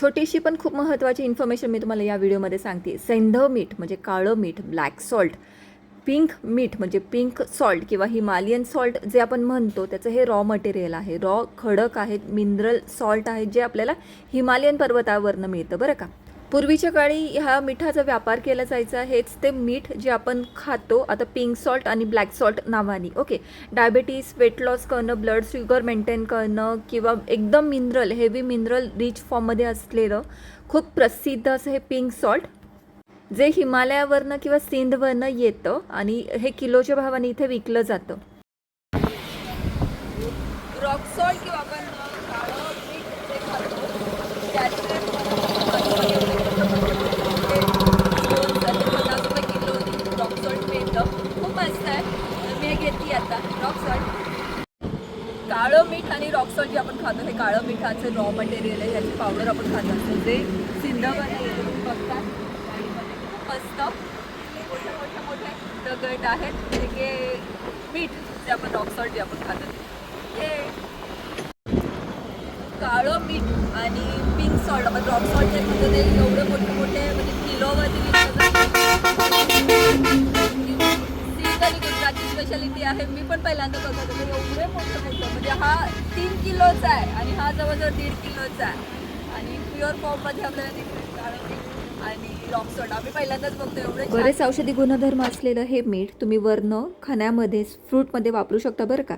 छोटीशी पण खूप महत्त्वाची इन्फॉर्मेशन मी तुम्हाला या व्हिडिओमध्ये सांगते. सैंधव मीठ म्हणजे काळं मीठ ब्लॅक सॉल्ट पिंक मीठ म्हणजे पिंक सॉल्ट किंवा हिमालयन सॉल्ट जे आपण म्हणतो त्याचं हे रॉ मटेरियल आहे. रॉ खडक आहेत मिनरल सॉल्ट आहेत जे आपल्याला हिमालयन पर्वतावरनं मिळतं बरं का. पूर्वीच्या काळी ह्या मिठाचा व्यापार केला जायचा. हेच ते मीठ जे आपण खातो आता पिंक सॉल्ट आणि ब्लॅक सॉल्ट नावाने ओके डायबिटीस वेट लॉस करणं ब्लड शुगर मेंटेन करणं किंवा एकदम मिनरल हेवी मिनरल रिच फॉर्ममध्ये असलेलं खूप प्रसिद्ध असं हे पिंक सॉल्ट जे हिमालयावरनं किंवा सिंधवरनं येतं आणि हे किलोच्या भावाने इथे विकलं जातं. रॉक सॉल्ट किंवा आपण काळं मीठ जे खातो त्याचे पन्नास रुपये किलो रॉक सॉल्ट मिळतं मस्त आहे. मी घेतली आता रॉक सॉल्ट काळं मीठ आणि रॉक सॉल्ट जे आपण खातो हे काळं मिठाचं रॉ मटेरियल आहे ह्याची पावडर आपण खात. असतो जे सिंधवरनं बघतात. मस्त. मोठे मोठे मोठे दगड आहेत. जे मीठ जे आपण रॉक सॉल्ट जे आपण खातो हे काळं मीठ आणि पिंक सॉल्ट आपण रॉक सॉल्ट जे म्हणतो ते एवढे मोठे मोठे म्हणजे किलोवरती आहे मी पण पहिल्यांदा बघत होते. म्हणजे एवढे मोठे मोठे म्हणजे हा तीन किलोचा आहे आणि हा जवळजवळ दीड किलोचा आहे. आणि प्युअर फॉर्ममध्ये आपल्याला दिसते आणि रॉक आम्ही पहिल्यांदाच बघतो एवढे बरेच औषधी गुणधर्म असलेलं हे मीठ तुम्ही वर्ण खाण्यामध्ये फ्रूटमध्ये वापरू शकता बरं का?